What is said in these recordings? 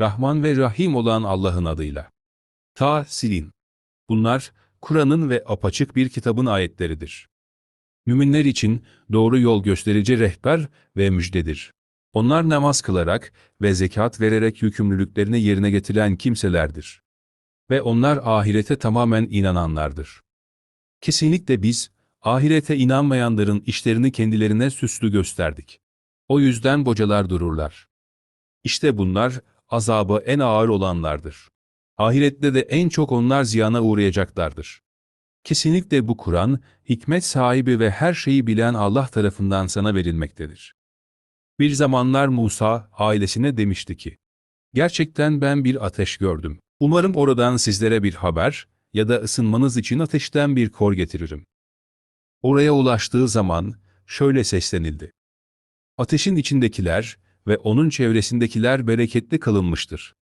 Rahman ve Rahim olan Allah'ın adıyla. Ta silin. Bunlar, Kur'an'ın ve apaçık bir kitabın ayetleridir. Müminler için doğru yol gösterici rehber ve müjdedir. Onlar namaz kılarak ve zekat vererek yükümlülüklerini yerine getiren kimselerdir. Ve onlar ahirete tamamen inananlardır. Kesinlikle biz, ahirete inanmayanların işlerini kendilerine süslü gösterdik. O yüzden bocalar dururlar. İşte bunlar, azabı en ağır olanlardır. Ahirette de en çok onlar ziyana uğrayacaklardır. Kesinlikle bu Kur'an, hikmet sahibi ve her şeyi bilen Allah tarafından sana verilmektedir. Bir zamanlar Musa, ailesine demişti ki, Gerçekten ben bir ateş gördüm. Umarım oradan sizlere bir haber ya da ısınmanız için ateşten bir kor getiririm. Oraya ulaştığı zaman şöyle seslenildi. Ateşin içindekiler ve onun çevresindekiler bereketli kılınmıştır.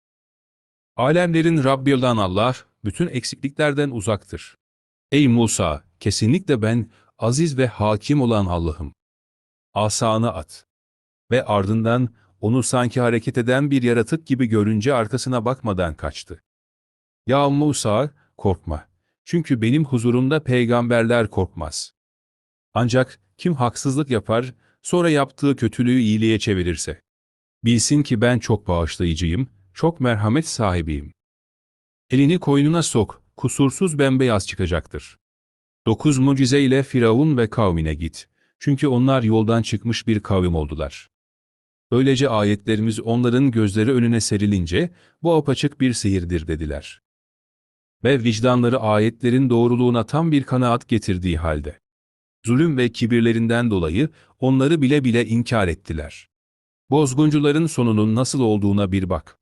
Alemlerin Rabbi olan Allah, bütün eksikliklerden uzaktır. Ey Musa, kesinlikle ben, aziz ve hakim olan Allah'ım. Asanı at. Ve ardından, onu sanki hareket eden bir yaratık gibi görünce arkasına bakmadan kaçtı. Ya Musa, korkma. Çünkü benim huzurumda peygamberler korkmaz. Ancak kim haksızlık yapar, sonra yaptığı kötülüğü iyiliğe çevirirse. Bilsin ki ben çok bağışlayıcıyım, çok merhamet sahibiyim. Elini koynuna sok, kusursuz bembeyaz çıkacaktır. Dokuz mucize ile Firavun ve kavmine git. Çünkü onlar yoldan çıkmış bir kavim oldular. Böylece ayetlerimiz onların gözleri önüne serilince, bu apaçık bir sihirdir dediler. Ve vicdanları ayetlerin doğruluğuna tam bir kanaat getirdiği halde. Zulüm ve kibirlerinden dolayı onları bile bile inkar ettiler. Bozguncuların sonunun nasıl olduğuna bir bak.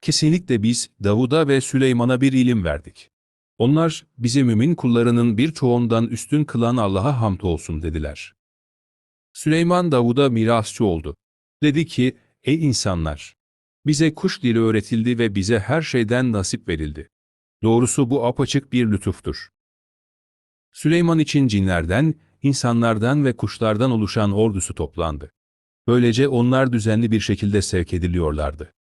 Kesinlikle biz Davud'a ve Süleyman'a bir ilim verdik. Onlar bizi mümin kullarının birçoğundan üstün kılan Allah'a hamd olsun dediler. Süleyman Davud'a mirasçı oldu. Dedi ki, ey insanlar! Bize kuş dili öğretildi ve bize her şeyden nasip verildi. Doğrusu bu apaçık bir lütuftur. Süleyman için cinlerden, insanlardan ve kuşlardan oluşan ordusu toplandı. Böylece onlar düzenli bir şekilde sevk ediliyorlardı.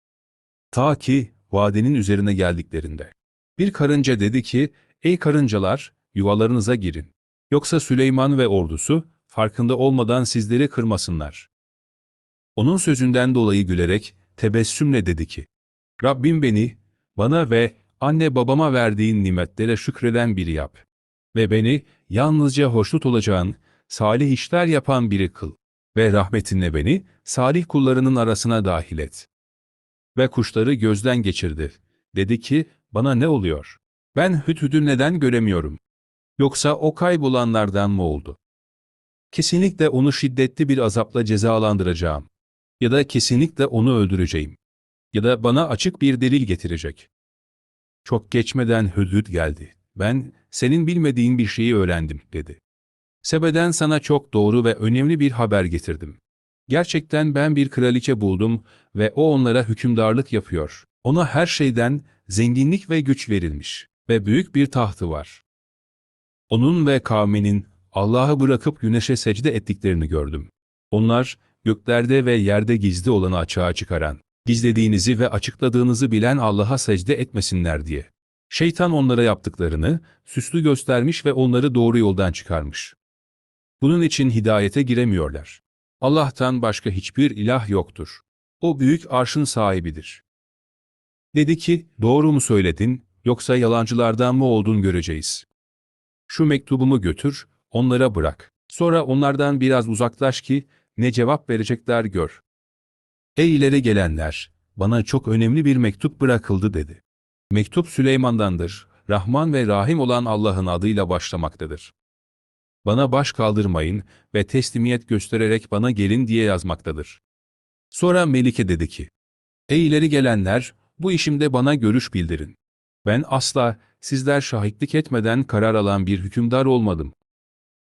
Ta ki vadenin üzerine geldiklerinde. Bir karınca dedi ki, ey karıncalar, yuvalarınıza girin. Yoksa Süleyman ve ordusu, farkında olmadan sizleri kırmasınlar. Onun sözünden dolayı gülerek, tebessümle dedi ki, Rabbim beni, bana ve anne babama verdiğin nimetlere şükreden biri yap. Ve beni, yalnızca hoşnut olacağın, salih işler yapan biri kıl. Ve rahmetinle beni, salih kullarının arasına dahil et. Ve kuşları gözden geçirdi. Dedi ki, bana ne oluyor? Ben Hüdhüd'ü neden göremiyorum? Yoksa o kaybolanlardan mı oldu? Kesinlikle onu şiddetli bir azapla cezalandıracağım. Ya da kesinlikle onu öldüreceğim. Ya da bana açık bir delil getirecek. Çok geçmeden Hüdhüd geldi. Ben, senin bilmediğin bir şeyi öğrendim, dedi. Sebe'den sana çok doğru ve önemli bir haber getirdim. Gerçekten ben bir kraliçe buldum ve o onlara hükümdarlık yapıyor. Ona her şeyden zenginlik ve güç verilmiş ve büyük bir tahtı var. Onun ve kavminin Allah'ı bırakıp güneşe secde ettiklerini gördüm. Onlar, göklerde ve yerde gizli olanı açığa çıkaran, gizlediğinizi ve açıkladığınızı bilen Allah'a secde etmesinler diye. Şeytan onlara yaptıklarını süslü göstermiş ve onları doğru yoldan çıkarmış. Bunun için hidayete giremiyorlar. Allah'tan başka hiçbir ilah yoktur. O büyük arşın sahibidir. Dedi ki, doğru mu söyledin, yoksa yalancılardan mı oldun göreceğiz. Şu mektubumu götür, onlara bırak. Sonra onlardan biraz uzaklaş ki, ne cevap verecekler gör. Ey ileri gelenler, bana çok önemli bir mektup bırakıldı dedi. Mektup Süleyman'dandır, Rahman ve Rahim olan Allah'ın adıyla başlamaktadır. Bana baş kaldırmayın ve teslimiyet göstererek bana gelin diye yazmaktadır. Sonra Melike dedi ki, Ey ileri gelenler, bu işimde bana görüş bildirin. Ben asla sizler şahitlik etmeden karar alan bir hükümdar olmadım.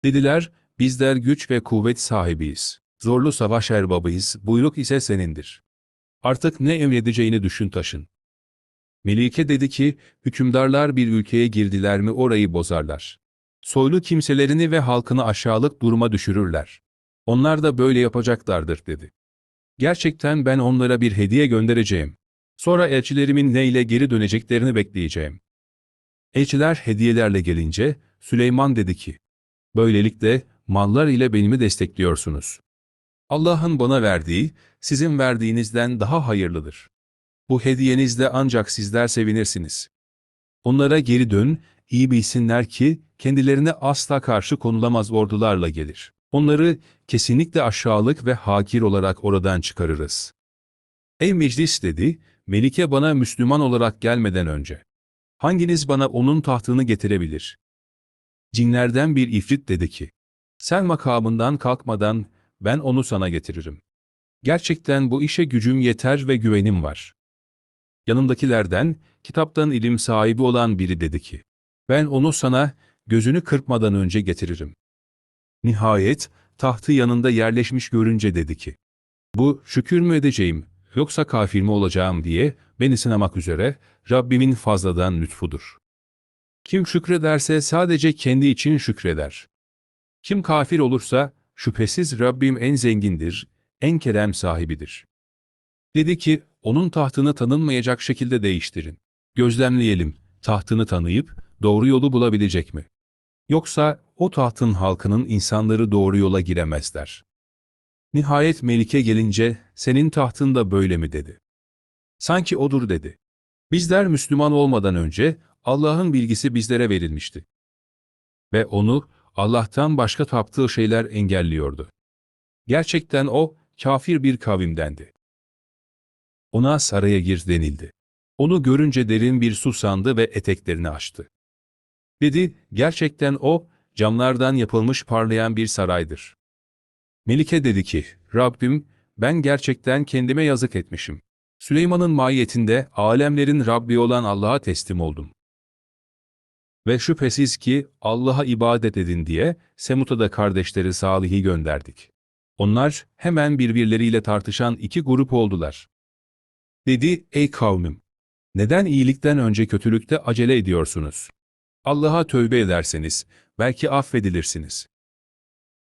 Dediler, bizler güç ve kuvvet sahibiyiz. Zorlu savaş erbabıyız, buyruk ise senindir. Artık ne emredeceğini düşün taşın. Melike dedi ki, hükümdarlar bir ülkeye girdiler mi orayı bozarlar. Soylu kimselerini ve halkını aşağılık duruma düşürürler. Onlar da böyle yapacaklardır dedi. Gerçekten ben onlara bir hediye göndereceğim. Sonra elçilerimin neyle geri döneceklerini bekleyeceğim. Elçiler hediyelerle gelince Süleyman dedi ki, Böylelikle mallar ile benimi destekliyorsunuz. Allah'ın bana verdiği, sizin verdiğinizden daha hayırlıdır. Bu hediyenizde ancak sizler sevinirsiniz. Onlara geri dön, iyi bilsinler ki kendilerine asla karşı konulamaz ordularla gelir. Onları kesinlikle aşağılık ve hakir olarak oradan çıkarırız. Ey meclis dedi, Melike bana Müslüman olarak gelmeden önce. Hanginiz bana onun tahtını getirebilir? Cinlerden bir ifrit dedi ki, sen makamından kalkmadan ben onu sana getiririm. Gerçekten bu işe gücüm yeter ve güvenim var. Yanındakilerden, kitaptan ilim sahibi olan biri dedi ki, ben onu sana gözünü kırpmadan önce getiririm. Nihayet, tahtı yanında yerleşmiş görünce dedi ki, bu şükür mü edeceğim, yoksa kafir mi olacağım diye beni sınamak üzere Rabbimin fazladan lütfudur. Kim şükrederse sadece kendi için şükreder. Kim kafir olursa şüphesiz Rabbim en zengindir, en kerem sahibidir. Dedi ki, onun tahtını tanınmayacak şekilde değiştirin. Gözlemleyelim, tahtını tanıyıp doğru yolu bulabilecek mi? Yoksa o tahtın halkının insanları doğru yola giremezler. Nihayet Melike gelince, senin tahtın da böyle mi dedi. Sanki odur dedi. Bizler Müslüman olmadan önce Allah'ın bilgisi bizlere verilmişti. Ve onu Allah'tan başka taptığı şeyler engelliyordu. Gerçekten o, kafir bir kavimdendi. Ona saraya gir denildi. Onu görünce derin bir su sandı ve eteklerini açtı. Dedi, gerçekten o, camlardan yapılmış parlayan bir saraydır. Melike dedi ki, Rabbim, ben gerçekten kendime yazık etmişim. Süleyman'ın mahiyetinde alemlerin Rabbi olan Allah'a teslim oldum. Ve şüphesiz ki Allah'a ibadet edin diye Semut'a da kardeşleri Salih'i gönderdik. Onlar hemen birbirleriyle tartışan iki grup oldular. Dedi, ey kavmim! Neden iyilikten önce kötülükte acele ediyorsunuz? Allah'a tövbe ederseniz, belki affedilirsiniz.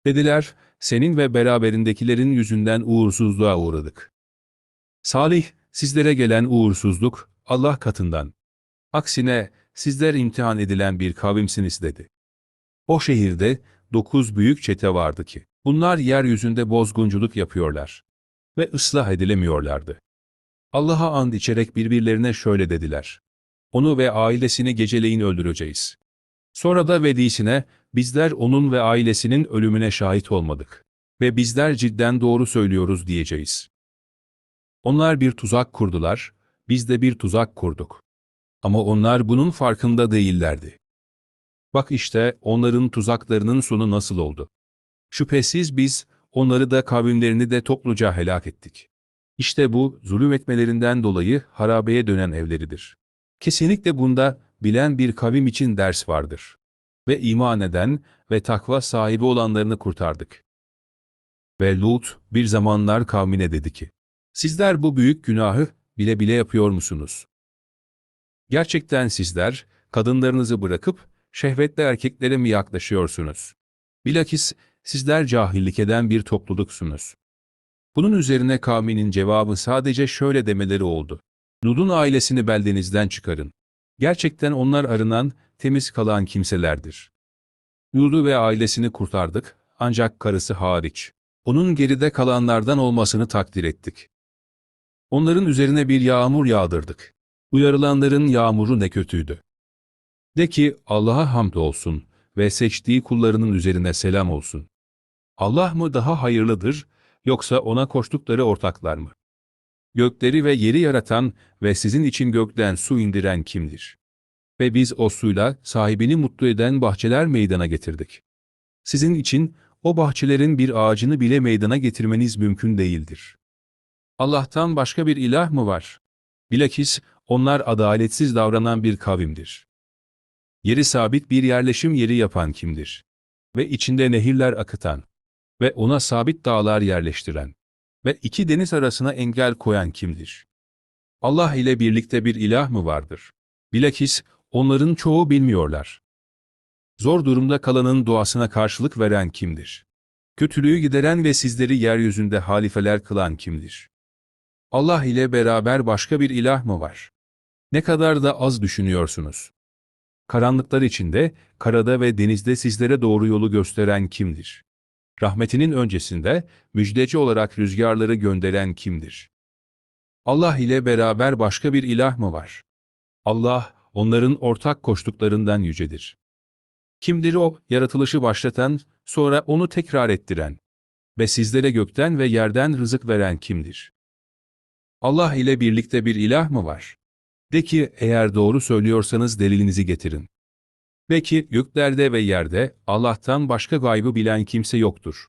Dediler, senin ve beraberindekilerin yüzünden uğursuzluğa uğradık. Salih, sizlere gelen uğursuzluk, Allah katından. Aksine, sizler imtihan edilen bir kavimsiniz dedi. O şehirde, dokuz büyük çete vardı ki, bunlar yeryüzünde bozgunculuk yapıyorlar. Ve ıslah edilemiyorlardı. Allah'a and içerek birbirlerine şöyle dediler. Onu ve ailesini geceleyin öldüreceğiz. Sonra da vedisine, bizler onun ve ailesinin ölümüne şahit olmadık. Ve bizler cidden doğru söylüyoruz diyeceğiz. Onlar bir tuzak kurdular, biz de bir tuzak kurduk. Ama onlar bunun farkında değillerdi. Bak işte onların tuzaklarının sonu nasıl oldu. Şüphesiz biz, onları da kavimlerini de topluca helak ettik. İşte bu, zulüm etmelerinden dolayı harabeye dönen evleridir. Kesinlikle bunda, bilen bir kavim için ders vardır. Ve iman eden ve takva sahibi olanlarını kurtardık. Ve Lut, bir zamanlar kavmine dedi ki, Sizler bu büyük günahı bile bile yapıyor musunuz? Gerçekten sizler, kadınlarınızı bırakıp, şehvetli erkeklere mi yaklaşıyorsunuz? Bilakis, sizler cahillik eden bir topluluksunuz. Bunun üzerine kavminin cevabı sadece şöyle demeleri oldu. Nud'un ailesini beldenizden çıkarın. Gerçekten onlar arınan, temiz kalan kimselerdir. Nud'u ve ailesini kurtardık, ancak karısı hariç. Onun geride kalanlardan olmasını takdir ettik. Onların üzerine bir yağmur yağdırdık. Uyarılanların yağmuru ne kötüydü. De ki Allah'a hamd olsun ve seçtiği kullarının üzerine selam olsun. Allah mı daha hayırlıdır, yoksa ona koştukları ortaklar mı? Gökleri ve yeri yaratan ve sizin için gökten su indiren kimdir? Ve biz o suyla sahibini mutlu eden bahçeler meydana getirdik. Sizin için o bahçelerin bir ağacını bile meydana getirmeniz mümkün değildir. Allah'tan başka bir ilah mı var? Bilakis onlar adaletsiz davranan bir kavimdir. Yeri sabit bir yerleşim yeri yapan kimdir? Ve içinde nehirler akıtan ve ona sabit dağlar yerleştiren ve iki deniz arasına engel koyan kimdir? Allah ile birlikte bir ilah mı vardır? Bilakis onların çoğu bilmiyorlar. Zor durumda kalanın duasına karşılık veren kimdir? Kötülüğü gideren ve sizleri yeryüzünde halifeler kılan kimdir? Allah ile beraber başka bir ilah mı var? Ne kadar da az düşünüyorsunuz. Karanlıklar içinde, karada ve denizde sizlere doğru yolu gösteren kimdir? Rahmetinin öncesinde müjdeci olarak rüzgarları gönderen kimdir? Allah ile beraber başka bir ilah mı var? Allah, onların ortak koştuklarından yücedir. Kimdir o, yaratılışı başlatan, sonra onu tekrar ettiren ve sizlere gökten ve yerden rızık veren kimdir? Allah ile birlikte bir ilah mı var? De ki, eğer doğru söylüyorsanız delilinizi getirin. De ki, göklerde ve yerde Allah'tan başka gaybı bilen kimse yoktur.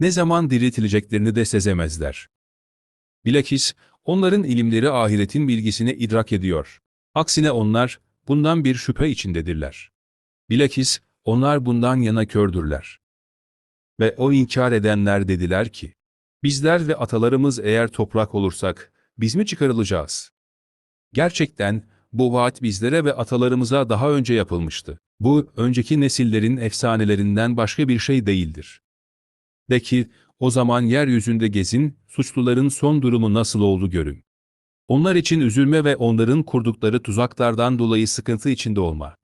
Ne zaman diriltileceklerini de sezemezler. Bilakis, onların ilimleri ahiretin bilgisini idrak ediyor. Aksine onlar, bundan bir şüphe içindedirler. Bilakis, onlar bundan yana kördürler. Ve o inkar edenler dediler ki, bizler ve atalarımız eğer toprak olursak, biz mi çıkarılacağız? Gerçekten, bu vaat bizlere ve atalarımıza daha önce yapılmıştı. Bu, önceki nesillerin efsanelerinden başka bir şey değildir. De ki, o zaman yeryüzünde gezin, suçluların son durumu nasıl oldu görün. Onlar için üzülme ve onların kurdukları tuzaklardan dolayı sıkıntı içinde olma.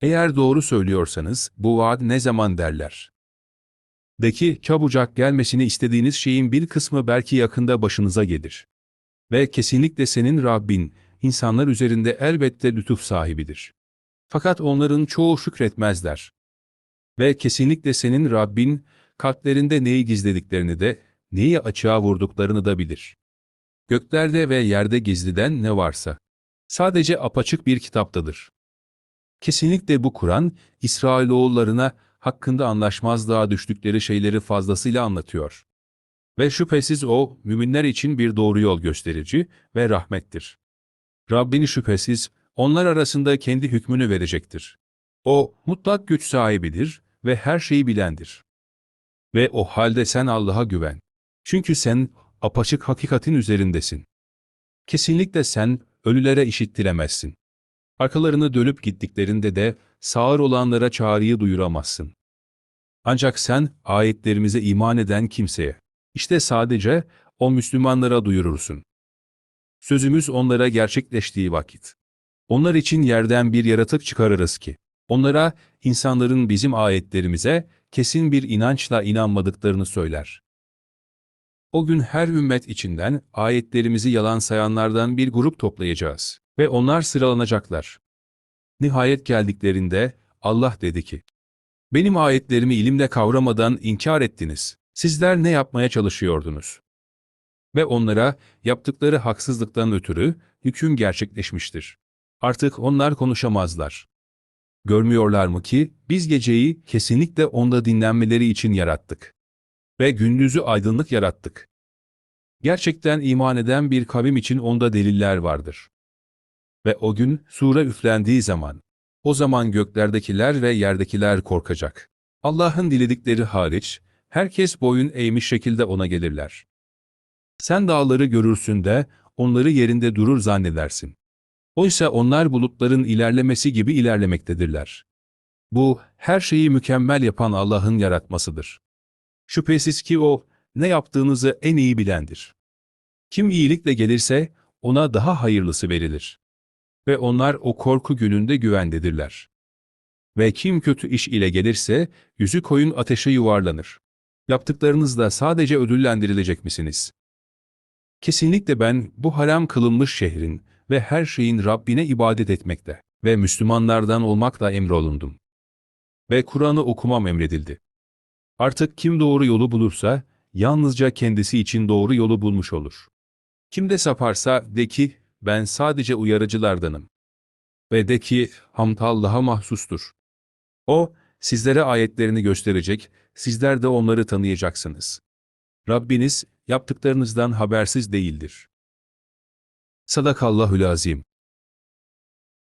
Eğer doğru söylüyorsanız, bu vaat ne zaman derler? De ki, çabucak gelmesini istediğiniz şeyin bir kısmı belki yakında başınıza gelir. Ve kesinlikle senin Rabbin, insanlar üzerinde elbette lütuf sahibidir. Fakat onların çoğu şükretmezler. Ve kesinlikle senin Rabbin, kalplerinde neyi gizlediklerini de, neyi açığa vurduklarını da bilir. Göklerde ve yerde gizliden ne varsa, sadece apaçık bir kitaptadır. Kesinlikle bu Kur'an, İsrailoğullarına hakkında anlaşmazlığa düştükleri şeyleri fazlasıyla anlatıyor. Ve şüphesiz o, müminler için bir doğru yol gösterici ve rahmettir. Rabbini şüphesiz, onlar arasında kendi hükmünü verecektir. O, mutlak güç sahibidir ve her şeyi bilendir. Ve o halde sen Allah'a güven. Çünkü sen, apaçık hakikatin üzerindesin. Kesinlikle sen, ölülere işittiremezsin. Arkalarını dönüp gittiklerinde de, sağır olanlara çağrıyı duyuramazsın. Ancak sen, ayetlerimize iman eden kimseye, işte sadece o Müslümanlara duyurursun. Sözümüz onlara gerçekleştiği vakit. Onlar için yerden bir yaratık çıkarırız ki, onlara insanların bizim ayetlerimize kesin bir inançla inanmadıklarını söyler. O gün her ümmet içinden ayetlerimizi yalan sayanlardan bir grup toplayacağız ve onlar sıralanacaklar. Nihayet geldiklerinde Allah dedi ki, Benim ayetlerimi ilimle kavramadan inkar ettiniz. Sizler ne yapmaya çalışıyordunuz? Ve onlara yaptıkları haksızlıktan ötürü hüküm gerçekleşmiştir. Artık onlar konuşamazlar. Görmüyorlar mı ki biz geceyi kesinlikle onda dinlenmeleri için yarattık. Ve gündüzü aydınlık yarattık. Gerçekten iman eden bir kavim için onda deliller vardır. Ve o gün sure üflendiği zaman, o zaman göklerdekiler ve yerdekiler korkacak. Allah'ın diledikleri hariç, herkes boyun eğmiş şekilde ona gelirler. Sen dağları görürsün de, onları yerinde durur zannedersin. Oysa onlar bulutların ilerlemesi gibi ilerlemektedirler. Bu, her şeyi mükemmel yapan Allah'ın yaratmasıdır. Şüphesiz ki O, ne yaptığınızı en iyi bilendir. Kim iyilikle gelirse, ona daha hayırlısı verilir. Ve onlar o korku gününde güvendedirler. Ve kim kötü iş ile gelirse, yüzü koyun ateşe yuvarlanır. Yaptıklarınızda sadece ödüllendirilecek misiniz? Kesinlikle ben bu haram kılınmış şehrin ve her şeyin Rabbine ibadet etmekte ve Müslümanlardan olmakla emrolundum. Ve Kur'an'ı okumam emredildi. Artık kim doğru yolu bulursa, yalnızca kendisi için doğru yolu bulmuş olur. Kim de saparsa de ki, ben sadece uyarıcılardanım. Ve de ki, hamd Allah'a mahsustur. O, sizlere ayetlerini gösterecek, sizler de onları tanıyacaksınız. Rabbiniz, yaptıklarınızdan habersiz değildir. Sadakallahül azim.